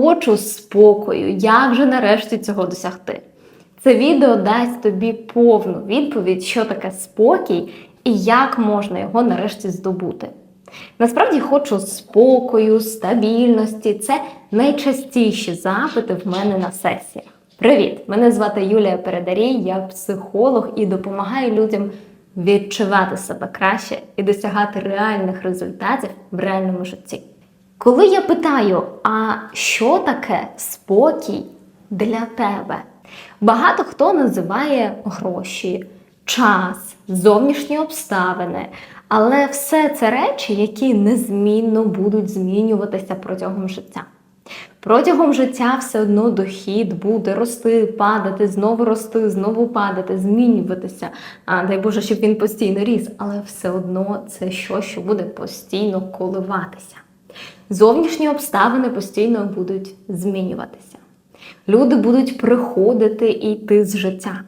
Хочу спокою. Як же нарешті цього досягти? Це відео дасть тобі повну відповідь, що таке спокій і як можна його нарешті здобути. Насправді хочу спокою, стабільності. Це найчастіші запити в мене на сесіях. Привіт! Мене звати Юлія Передарій, я психолог і допомагаю людям відчувати себе краще і досягати реальних результатів в реальному житті. Коли я питаю, а що таке спокій для тебе? Багато хто називає гроші, час, зовнішні обставини, але все це речі, які незмінно будуть змінюватися протягом життя. Протягом життя все одно дохід буде рости, падати, знову рости, знову падати, змінюватися. А дай Боже, щоб він постійно ріс, але все одно це щось, що буде постійно коливатися. Зовнішні обставини постійно будуть змінюватися. Люди будуть приходити і йти з життя.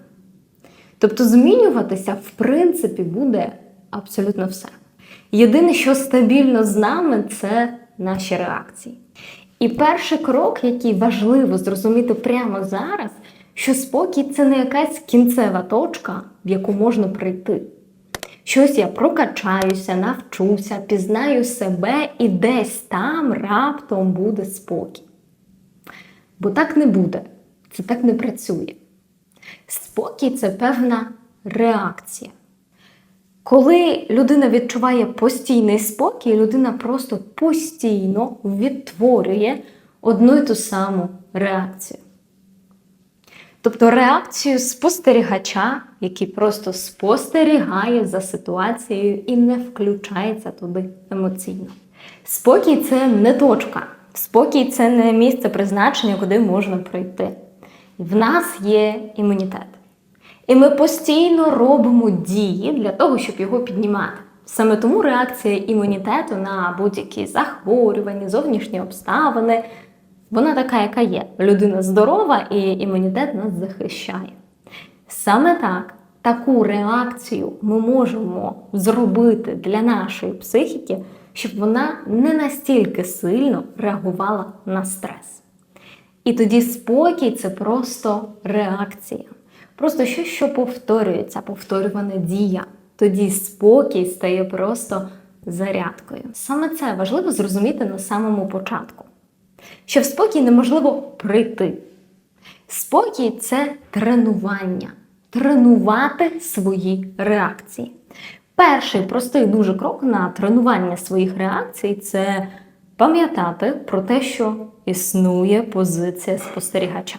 Тобто змінюватися, в принципі, буде абсолютно все. Єдине, що стабільно з нами, це наші реакції. І перший крок, який важливо зрозуміти прямо зараз, що спокій це не якась кінцева точка, в яку можна прийти. Щось я прокачаюся, навчуся, пізнаю себе і десь там раптом буде спокій. Бо так не буде, це так не працює. Спокій це певна реакція. Коли людина відчуває постійний спокій, людина просто постійно відтворює одну і ту саму реакцію. Тобто реакцію спостерігача, який просто спостерігає за ситуацією і не включається туди емоційно. Спокій це не точка, спокій це не місце призначення, куди можна прийти. В нас є імунітет. І ми постійно робимо дії для того, щоб його піднімати. Саме тому реакція імунітету на будь-які захворювання, зовнішні обставини, вона така, яка є. Людина здорова і імунітет нас захищає. Саме так, таку реакцію ми можемо зробити для нашої психіки, щоб вона не настільки сильно реагувала на стрес. І тоді спокій це просто реакція. Просто щось, що повторюється, повторювана дія. Тоді спокій стає просто зарядкою. Саме це важливо зрозуміти на самому початку. Що в спокій неможливо прийти. Спокій це тренування, тренувати свої реакції. Перший простий дуже крок на тренування своїх реакцій це пам'ятати про те, що існує позиція спостерігача.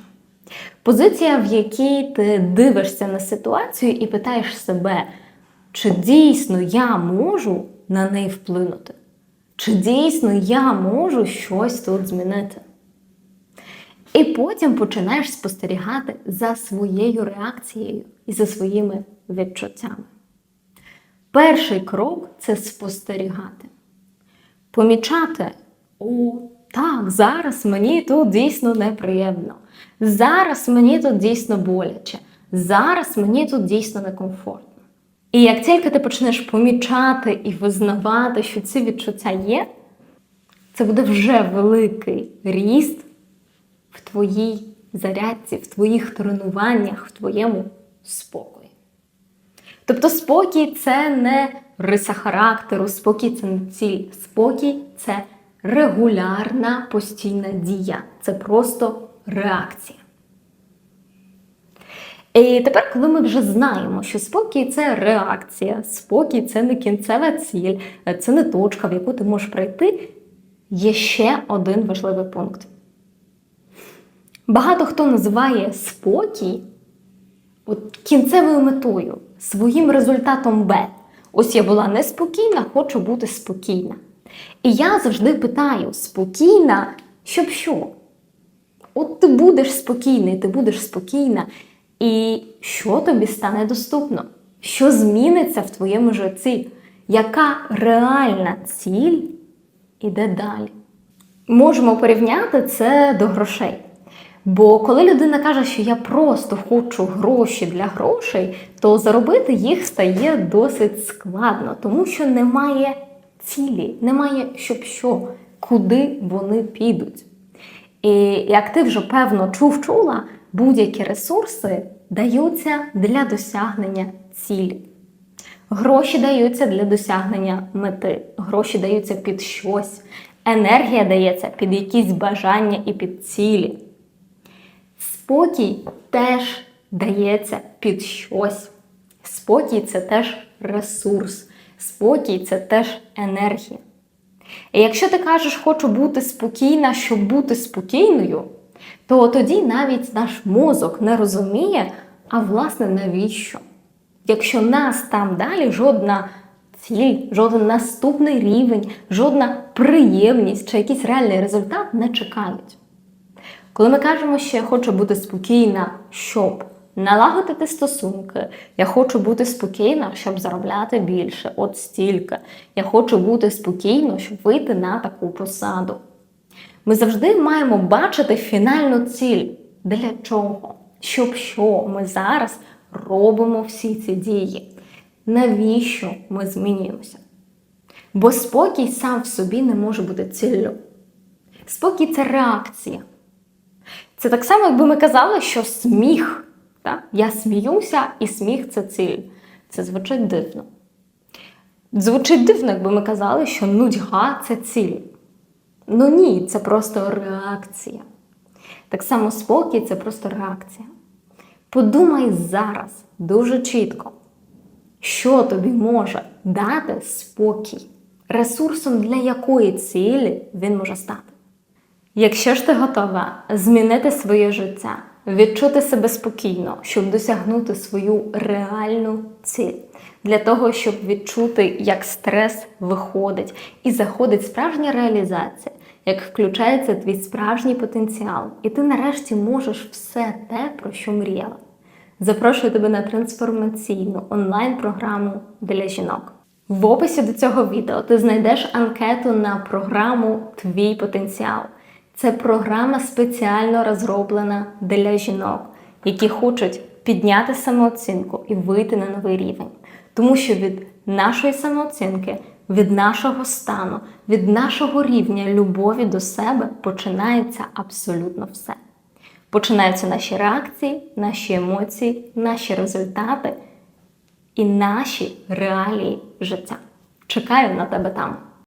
Позиція, в якій ти дивишся на ситуацію і питаєш себе, чи дійсно я можу на неї вплинути? Чи дійсно я можу щось тут змінити? І потім починаєш спостерігати за своєю реакцією і за своїми відчуттями. Перший крок це спостерігати. Помічати, о, так, зараз мені тут дійсно неприємно. Зараз мені тут дійсно боляче. Зараз мені тут дійсно некомфортно. І як тільки ти почнеш помічати і визнавати, що ці відчуття є, це буде вже великий ріст в твоїй зарядці, в твоїх тренуваннях, в твоєму спокої. Тобто спокій це не риса характеру, спокій це не ціль. Спокій це регулярна постійна дія. Це просто реакція. І тепер, коли ми вже знаємо, що спокій це реакція, спокій це не кінцева ціль, це не точка, в яку ти можеш прийти, є ще один важливий пункт. Багато хто називає спокій от, кінцевою метою, своїм результатом Б. Ось я була неспокійна, хочу бути спокійна. І я завжди питаю: спокійна, щоб що? От ти будеш спокійний, ти будеш спокійна. І що тобі стане доступно? Що зміниться в твоєму житті? Яка реальна ціль іде далі? Можемо порівняти це до грошей. Бо коли людина каже, що я просто хочу гроші для грошей, то заробити їх стає досить складно, тому що немає цілі, немає щоб що, куди вони підуть. І як ти вже певно чув чула, будь-які ресурси даються для досягнення цілі. Гроші даються для досягнення мети, гроші даються під щось, енергія дається під якісь бажання і під цілі. Спокій теж дається під щось. Спокій це теж ресурс, спокій це теж енергія. І якщо ти кажеш, хочу бути спокійна, щоб бути спокійною, то тоді навіть наш мозок не розуміє, а власне навіщо? Якщо нас там далі жодна ціль, жоден наступний рівень, жодна приємність чи якийсь реальний результат не чекають. Коли ми кажемо, що я хочу бути спокійна, щоб налагодити стосунки, я хочу бути спокійна, щоб заробляти більше, от стільки. Я хочу бути спокійно, щоб вийти на таку посаду. Ми завжди маємо бачити фінальну ціль. Для чого? Щоб що ми зараз робимо всі ці дії? Навіщо ми змінюємося? Бо спокій сам в собі не може бути ціллю. Спокій це реакція. Це так само, якби ми казали, що сміх. Так? Я сміюся, і сміх це ціль. Це звучить дивно. Звучить дивно, якби ми казали, що нудьга це ціль. Ну ні, це просто реакція. Так само спокій це просто реакція. Подумай зараз дуже чітко, що тобі може дати спокій, ресурсом для якої цілі він може стати. Якщо ж ти готова змінити своє життя, відчути себе спокійно, щоб досягнути свою реальну ціль, для того, щоб відчути, як стрес виходить і заходить справжня реалізація, як включається твій справжній потенціал, і ти нарешті можеш все те, про що мріяла. Запрошую тебе на трансформаційну онлайн-програму для жінок. В описі до цього відео ти знайдеш анкету на програму Твій потенціал. Це програма спеціально розроблена для жінок, які хочуть підняти самооцінку і вийти на новий рівень. Тому що від нашої самооцінки, від нашого стану, від нашого рівня любові до себе починається абсолютно все. Починаються наші реакції, наші емоції, наші результати і наші реалії життя. Чекаю на тебе там.